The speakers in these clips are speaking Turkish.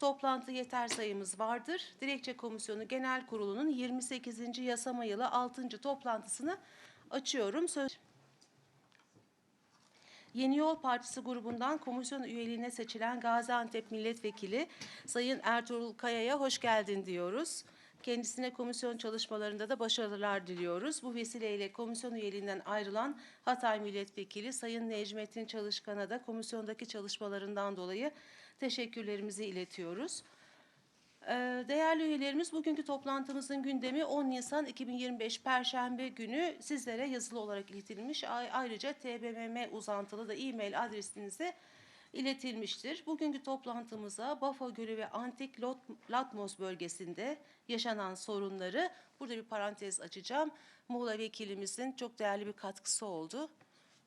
toplantı yeter sayımız vardır. Dilekçe Komisyonu Genel Kurulu'nun 28. yasama yılı 6. toplantısını açıyorum. Söz Yeni Yol Partisi grubundan komisyon üyeliğine seçilen Gaziantep Milletvekili Sayın Ertuğrul Kaya'ya hoş geldin diyoruz. Kendisine komisyon çalışmalarında da başarılar diliyoruz. Bu vesileyle komisyon üyeliğinden ayrılan Hatay Milletvekili Sayın Necmettin Çalışkan'a da komisyondaki çalışmalarından dolayı teşekkürlerimizi iletiyoruz. Ee, Değerli üyelerimiz, bugünkü toplantımızın gündemi 10 Nisan 2025 Perşembe günü sizlere yazılı olarak iletilmiş. Ay- Ayrıca TBMM uzantılı da e-mail adresinize iletilmiştir. Bugünkü toplantımıza Bafa Gölü ve Antik Lot- Latmos bölgesinde yaşanan sorunları, burada bir parantez açacağım. Muğla vekilimizin çok değerli bir katkısı oldu.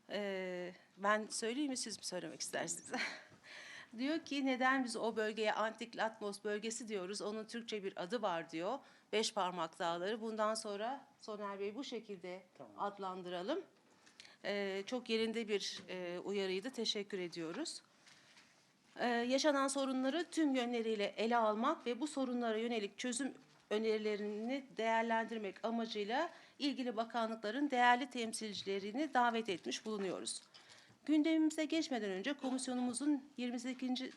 Ee, ben söyleyeyim mi siz mi söylemek istersiniz? Diyor ki neden biz o bölgeye antik Latmos bölgesi diyoruz? Onun Türkçe bir adı var diyor. Beş parmak dağları. Bundan sonra Soner Bey bu şekilde adlandıralım. Ee, çok yerinde bir e, uyarıydı. Teşekkür ediyoruz. Ee, yaşanan sorunları tüm yönleriyle ele almak ve bu sorunlara yönelik çözüm önerilerini değerlendirmek amacıyla ilgili bakanlıkların değerli temsilcilerini davet etmiş bulunuyoruz. Gündemimize geçmeden önce komisyonumuzun 28.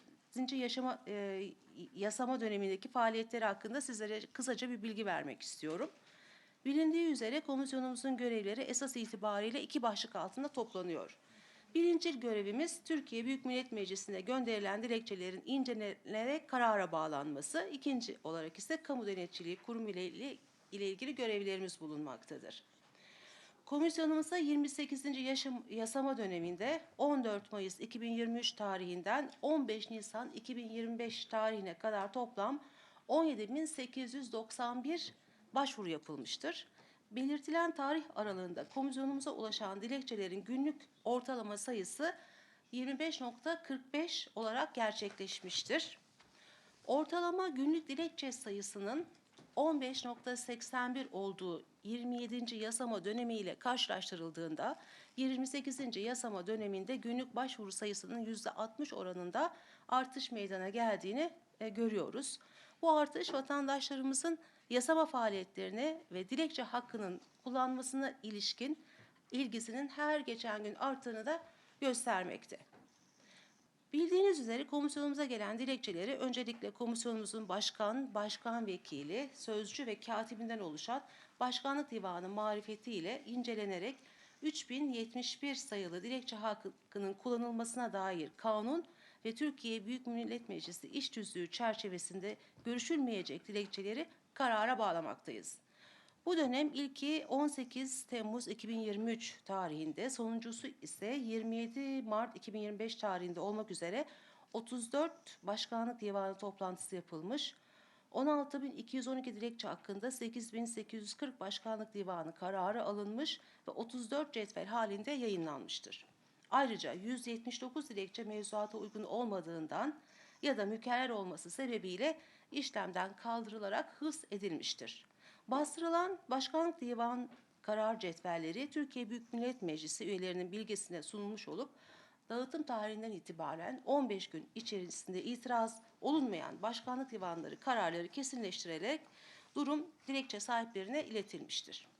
yaşama e, yasama dönemindeki faaliyetleri hakkında sizlere kısaca bir bilgi vermek istiyorum. Bilindiği üzere komisyonumuzun görevleri esas itibariyle iki başlık altında toplanıyor. Birinci görevimiz Türkiye Büyük Millet Meclisi'ne gönderilen dilekçelerin incelenerek karara bağlanması. İkinci olarak ise kamu denetçiliği kurum ile, ile ilgili görevlerimiz bulunmaktadır. Komisyonumuza 28. yaşam, yasama döneminde 14 Mayıs 2023 tarihinden 15 Nisan 2025 tarihine kadar toplam 17.891 başvuru yapılmıştır. Belirtilen tarih aralığında komisyonumuza ulaşan dilekçelerin günlük ortalama sayısı 25.45 olarak gerçekleşmiştir. Ortalama günlük dilekçe sayısının 15.81 olduğu 27. yasama dönemiyle karşılaştırıldığında 28. yasama döneminde günlük başvuru sayısının %60 oranında artış meydana geldiğini e, görüyoruz. Bu artış vatandaşlarımızın yasama faaliyetlerine ve dilekçe hakkının kullanmasına ilişkin ilgisinin her geçen gün arttığını da göstermekte. Bildiğiniz üzere komisyonumuza gelen dilekçeleri öncelikle komisyonumuzun başkan, başkan vekili, sözcü ve katibinden oluşan başkanlık divanı marifetiyle incelenerek 3071 sayılı dilekçe hakkının kullanılmasına dair kanun ve Türkiye Büyük Millet Meclisi iş tüzüğü çerçevesinde görüşülmeyecek dilekçeleri karara bağlamaktayız. Bu dönem ilki 18 Temmuz 2023 tarihinde, sonuncusu ise 27 Mart 2025 tarihinde olmak üzere 34 Başkanlık Divanı toplantısı yapılmış. 16.212 dilekçe hakkında 8.840 Başkanlık Divanı kararı alınmış ve 34 cetvel halinde yayınlanmıştır. Ayrıca 179 dilekçe mevzuata uygun olmadığından ya da mükerrer olması sebebiyle işlemden kaldırılarak hıfz edilmiştir. Bastırılan Başkanlık Divan karar cetvelleri Türkiye Büyük Millet Meclisi üyelerinin bilgisine sunulmuş olup dağıtım tarihinden itibaren 15 gün içerisinde itiraz olunmayan başkanlık divanları kararları kesinleştirerek durum dilekçe sahiplerine iletilmiştir.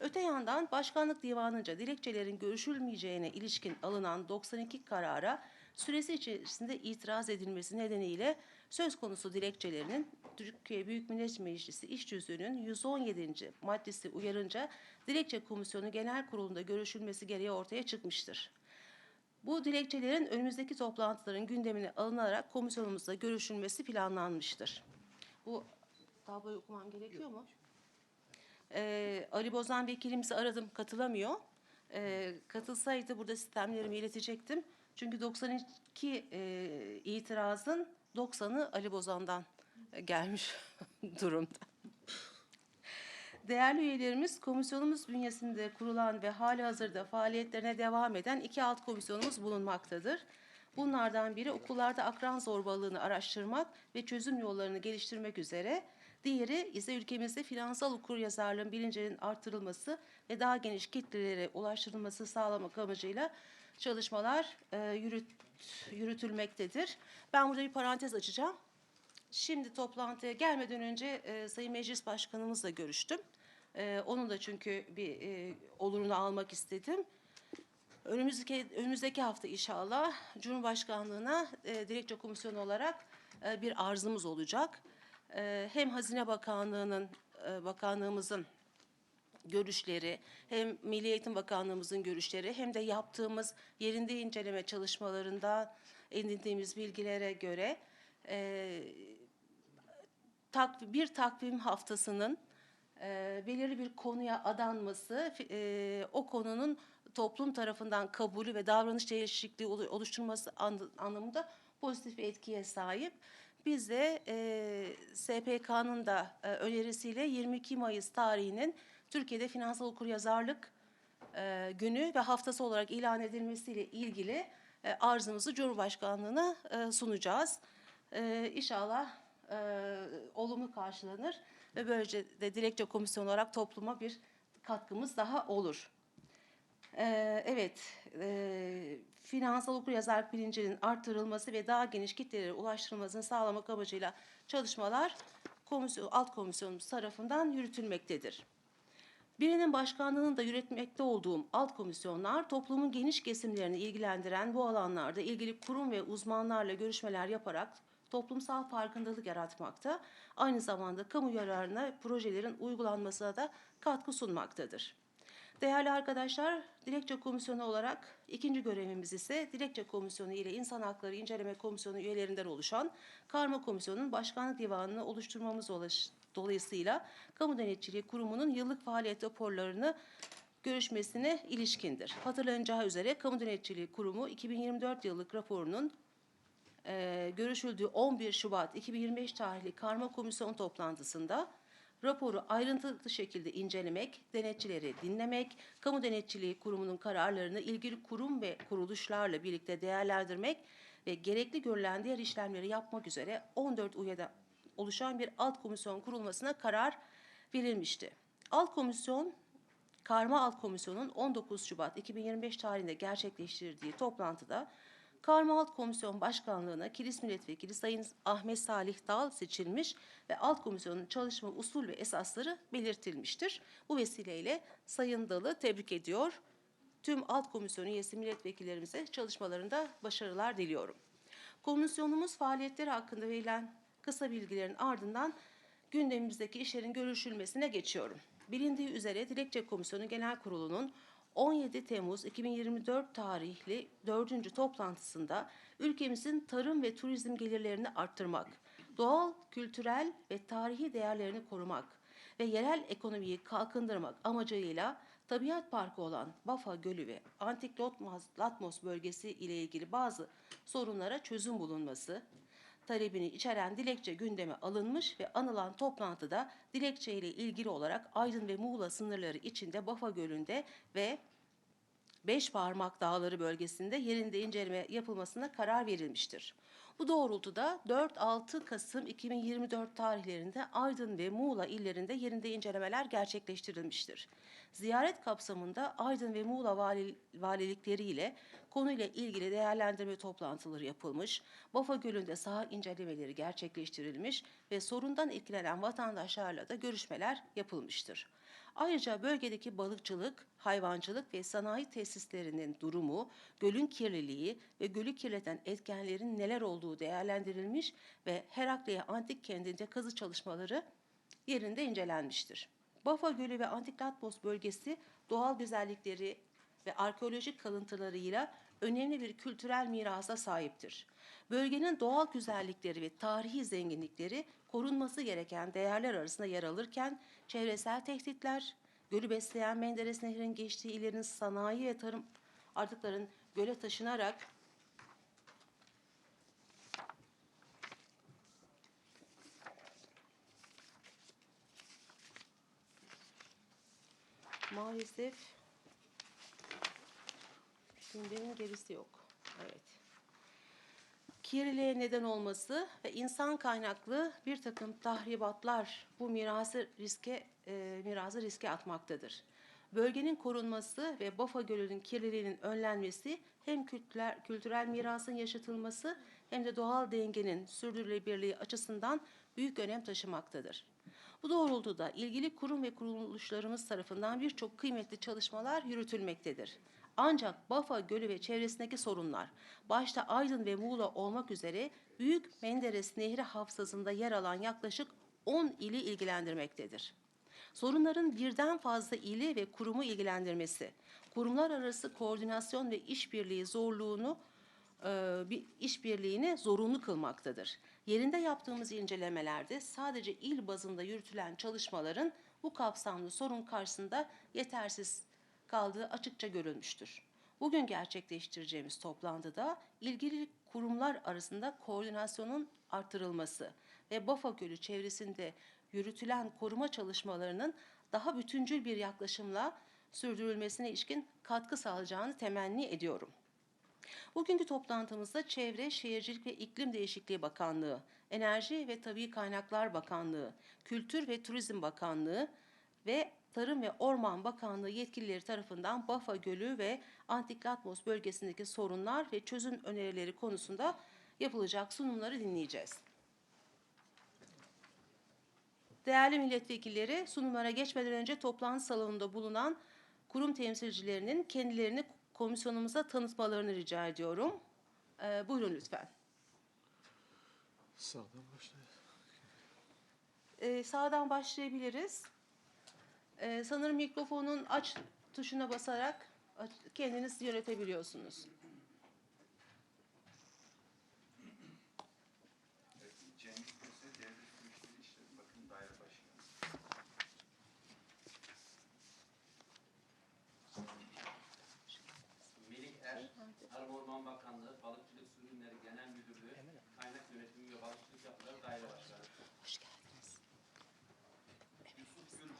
Öte yandan Başkanlık Divanı'nca dilekçelerin görüşülmeyeceğine ilişkin alınan 92 karara süresi içerisinde itiraz edilmesi nedeniyle söz konusu dilekçelerinin Türkiye Büyük Millet Meclisi İş Tüzüğü'nün 117. maddesi uyarınca Dilekçe Komisyonu Genel Kurulu'nda görüşülmesi gereği ortaya çıkmıştır. Bu dilekçelerin önümüzdeki toplantıların gündemine alınarak komisyonumuzda görüşülmesi planlanmıştır. Bu tabloyu okumam gerekiyor mu? Ee, Ali Bozan vekilimizi aradım, katılamıyor. Ee, katılsaydı burada sistemlerimi iletecektim. Çünkü 92 e, itirazın 90'ı Ali Bozan'dan e, gelmiş durumda. Değerli üyelerimiz, komisyonumuz bünyesinde kurulan ve hali hazırda faaliyetlerine devam eden iki alt komisyonumuz bulunmaktadır. Bunlardan biri okullarda akran zorbalığını araştırmak ve çözüm yollarını geliştirmek üzere, diğeri ise ülkemizde finansal okuryazarlığın bilincinin artırılması ve daha geniş kitlelere ulaştırılması sağlamak amacıyla çalışmalar e, yürüt, yürütülmektedir. Ben burada bir parantez açacağım. Şimdi toplantıya gelmeden önce e, Sayın Meclis Başkanımızla görüştüm. E, onun da çünkü bir e, olurunu almak istedim. Önümüzdeki önümüzdeki hafta inşallah Cumhurbaşkanlığına e, dilekçe komisyonu olarak e, bir arzımız olacak. E, hem Hazine Bakanlığı'nın e, bakanlığımızın görüşleri, hem Milli Eğitim Bakanlığımızın görüşleri hem de yaptığımız yerinde inceleme çalışmalarında edindiğimiz bilgilere göre e, tak, bir takvim haftasının e, belirli bir konuya adanması, e, o konunun toplum tarafından kabulü ve davranış değişikliği olu- oluşturması an- anlamında pozitif etkiye sahip. Biz de e, SPK'nın da e, önerisiyle 22 Mayıs tarihinin Türkiye'de finansal okuryazarlık e, günü ve haftası olarak ilan edilmesiyle ilgili e, arzımızı Cumhurbaşkanlığına e, sunacağız. E, inşallah e, olumlu karşılanır ve böylece de dilekçe komisyonu olarak topluma bir katkımız daha olur. Evet, e, finansal okuryazarlık bilincinin arttırılması ve daha geniş kitlelere ulaştırılmasını sağlamak amacıyla çalışmalar komisyon, alt komisyonumuz tarafından yürütülmektedir. Birinin başkanlığını da yürütmekte olduğum alt komisyonlar toplumun geniş kesimlerini ilgilendiren bu alanlarda ilgili kurum ve uzmanlarla görüşmeler yaparak toplumsal farkındalık yaratmakta, aynı zamanda kamu yararına projelerin uygulanmasına da katkı sunmaktadır. Değerli arkadaşlar, Dilekçe Komisyonu olarak ikinci görevimiz ise Dilekçe Komisyonu ile İnsan Hakları İnceleme Komisyonu üyelerinden oluşan Karma Komisyonu'nun Başkanlık Divanı'nı oluşturmamız ulaş- dolayısıyla Kamu Denetçiliği Kurumu'nun yıllık faaliyet raporlarını görüşmesine ilişkindir. Hatırlanacağı üzere Kamu Denetçiliği Kurumu 2024 yıllık raporunun e, görüşüldüğü 11 Şubat 2025 tarihli karma komisyon toplantısında raporu ayrıntılı şekilde incelemek, denetçileri dinlemek, kamu denetçiliği kurumunun kararlarını ilgili kurum ve kuruluşlarla birlikte değerlendirmek ve gerekli görülen diğer işlemleri yapmak üzere 14 üyeden oluşan bir alt komisyon kurulmasına karar verilmişti. Alt komisyon Karma Alt Komisyonu'nun 19 Şubat 2025 tarihinde gerçekleştirdiği toplantıda Karma Alt Komisyon Başkanlığı'na Kilis Milletvekili Sayın Ahmet Salih Dal seçilmiş ve Alt Komisyonun çalışma usul ve esasları belirtilmiştir. Bu vesileyle Sayın Dal'ı tebrik ediyor. Tüm Alt Komisyon üyesi milletvekillerimize çalışmalarında başarılar diliyorum. Komisyonumuz faaliyetleri hakkında verilen kısa bilgilerin ardından gündemimizdeki işlerin görüşülmesine geçiyorum. Bilindiği üzere Dilekçe Komisyonu Genel Kurulu'nun 17 Temmuz 2024 tarihli 4. toplantısında ülkemizin tarım ve turizm gelirlerini arttırmak, doğal, kültürel ve tarihi değerlerini korumak ve yerel ekonomiyi kalkındırmak amacıyla tabiat parkı olan Bafa Gölü ve Antik Latmos, bölgesi ile ilgili bazı sorunlara çözüm bulunması, talebini içeren dilekçe gündeme alınmış ve anılan toplantıda dilekçe ile ilgili olarak Aydın ve Muğla sınırları içinde Bafa Gölü'nde ve Beş Parmak Dağları bölgesinde yerinde inceleme yapılmasına karar verilmiştir. Bu doğrultuda 4-6 Kasım 2024 tarihlerinde Aydın ve Muğla illerinde yerinde incelemeler gerçekleştirilmiştir. Ziyaret kapsamında Aydın ve Muğla vali, valilikleriyle konuyla ilgili değerlendirme toplantıları yapılmış, Bafa Gölü'nde saha incelemeleri gerçekleştirilmiş ve sorundan etkilenen vatandaşlarla da görüşmeler yapılmıştır. Ayrıca bölgedeki balıkçılık, hayvancılık ve sanayi tesislerinin durumu, gölün kirliliği ve gölü kirleten etkenlerin neler olduğu değerlendirilmiş ve Herakliye Antik Kenti'nde kazı çalışmaları yerinde incelenmiştir. Bafa Gölü ve Antik Latmos bölgesi doğal güzellikleri ve arkeolojik kalıntılarıyla önemli bir kültürel mirasa sahiptir. Bölgenin doğal güzellikleri ve tarihi zenginlikleri korunması gereken değerler arasında yer alırken çevresel tehditler, gölü besleyen Menderes Nehri'nin geçtiği illerin sanayi ve tarım artıkların göle taşınarak maalesef gündemin gerisi yok. Evet. Kirliliğe neden olması ve insan kaynaklı bir takım tahribatlar bu mirası riske e, mirası riske atmaktadır. Bölgenin korunması ve Bafa Gölü'nün kirliliğinin önlenmesi hem kültürel, kültürel mirasın yaşatılması hem de doğal dengenin sürdürülebilirliği açısından büyük önem taşımaktadır. Bu doğrultuda ilgili kurum ve kuruluşlarımız tarafından birçok kıymetli çalışmalar yürütülmektedir. Ancak Bafa Gölü ve çevresindeki sorunlar, başta Aydın ve Muğla olmak üzere Büyük Menderes Nehri hafızasında yer alan yaklaşık 10 ili ilgilendirmektedir. Sorunların birden fazla ili ve kurumu ilgilendirmesi, kurumlar arası koordinasyon ve işbirliği zorluğunu e, bir işbirliğini zorunlu kılmaktadır. Yerinde yaptığımız incelemelerde sadece il bazında yürütülen çalışmaların bu kapsamlı sorun karşısında yetersiz kaldığı açıkça görülmüştür. Bugün gerçekleştireceğimiz toplantıda ilgili kurumlar arasında koordinasyonun artırılması ve Bafa Gölü çevresinde yürütülen koruma çalışmalarının daha bütüncül bir yaklaşımla sürdürülmesine ilişkin katkı sağlayacağını temenni ediyorum. Bugünkü toplantımızda Çevre, Şehircilik ve İklim Değişikliği Bakanlığı, Enerji ve Tabii Kaynaklar Bakanlığı, Kültür ve Turizm Bakanlığı ve Tarım ve Orman Bakanlığı yetkilileri tarafından Bafa Gölü ve Antik Latmos bölgesindeki sorunlar ve çözüm önerileri konusunda yapılacak sunumları dinleyeceğiz. Değerli milletvekilleri, sunumlara geçmeden önce toplantı salonunda bulunan kurum temsilcilerinin kendilerini komisyonumuza tanıtmalarını rica ediyorum. Ee, buyurun lütfen. Sağdan başlayalım. Ee, sağdan başlayabiliriz. Ee, sanırım mikrofonun aç tuşuna basarak aç- kendiniz yönetebiliyorsunuz. Melih Er, Tarım Orman Bakanlığı, Balıkçılık Su Ürünleri Genel Müdürlüğü, Kaynak Yönetimi ve Balıkçılık Yapıları Daire Başkanı. Hoş geldiniz. Yusuf Gürcüz,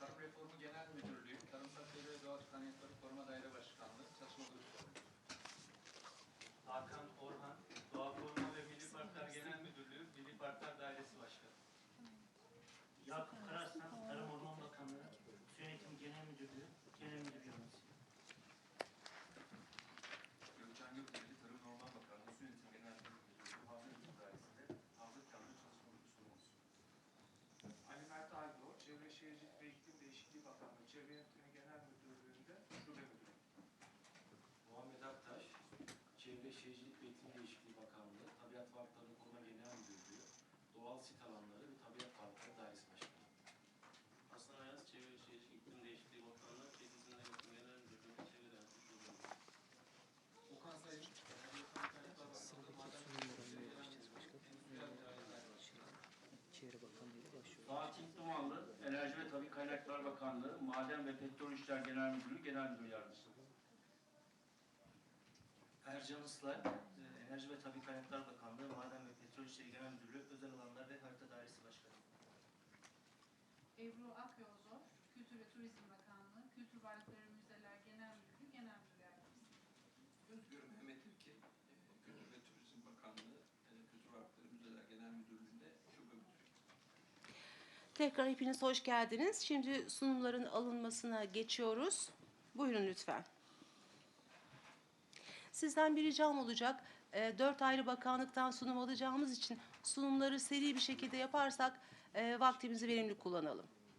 Tarım Reformu Genel Müdürlüğü, Tarımsal Çevre ve Doğal Kaynakları Koruma Daire Başkanlığı, Çalışma Grubu Sorumlusu. Hakan Orhan, Doğa Koruma ve Milli Parklar Genel Müdürlüğü, Milli Parklar Dairesi Başkanı. Yakup Kararslan, Tarım Orman Bakanlığı, Yönetim Genel Müdürlüğü, Genel Müdür Yardımcısı. Gülcan Gökdeli, Tarım Orman Bakanlığı, Su Yönetim Genel Müdürlüğü, Havza Yönetim Dairesi'nde Havza Planlı Çalışma Grubu Sorumlusu. Ali Mert Aydor, Çevre Şehircilik ve İklim Değişikliği Bakanlığı, Çevre Yönetimi Genel Müdürlüğü'nde Şube Müdürü. Muhammed Aktaş, Çevre Şehircilik ve İklim Değişikliği Bakanlığı, Tabiat Varlıklarını Koruma Genel Müdürlüğü, Doğal Sit Alanları ve Tabiat Varlıkları Dairesi Başkanı. Hasan Ayaz, Çevre Şehircilik İklim Değişikliği Bakanlığı, Keyfisinde Yönetim Genel Müdürlüğü, Çevre Dairesi Müdürlüğü. Okan Sayın, ve Bakanlığı'yla başlıyor. Fatih Dumanlı, Enerji ve Tabii Kaynaklar Bakanlığı, Maden ve Petrol İşler Genel Müdürlüğü Genel Müdür Yardımcısı. Ercan Islay, e, Enerji ve Tabii Kaynaklar Bakanlığı, Maden ve Petrol İşleri Genel Müdürlüğü, Özel Alanlar ve Harita Dairesi Başkanı. Ebru Akyolzor, Kültür ve Turizm Bakanlığı, Kültür Varlıkları ve Müzeler Genel Müdürlüğü Genel Müdür Yardımcısı. Özgür Mehmet İlkin, e, Kültür ve Turizm Bakanlığı, e, Kültür Varlıkları Müzeler Genel Müdürlüğü'nde şube müdürü. Tekrar hepiniz hoş geldiniz. Şimdi sunumların alınmasına geçiyoruz. Buyurun lütfen. Sizden bir ricam olacak. E, dört ayrı bakanlıktan sunum alacağımız için sunumları seri bir şekilde yaparsak e, vaktimizi verimli kullanalım.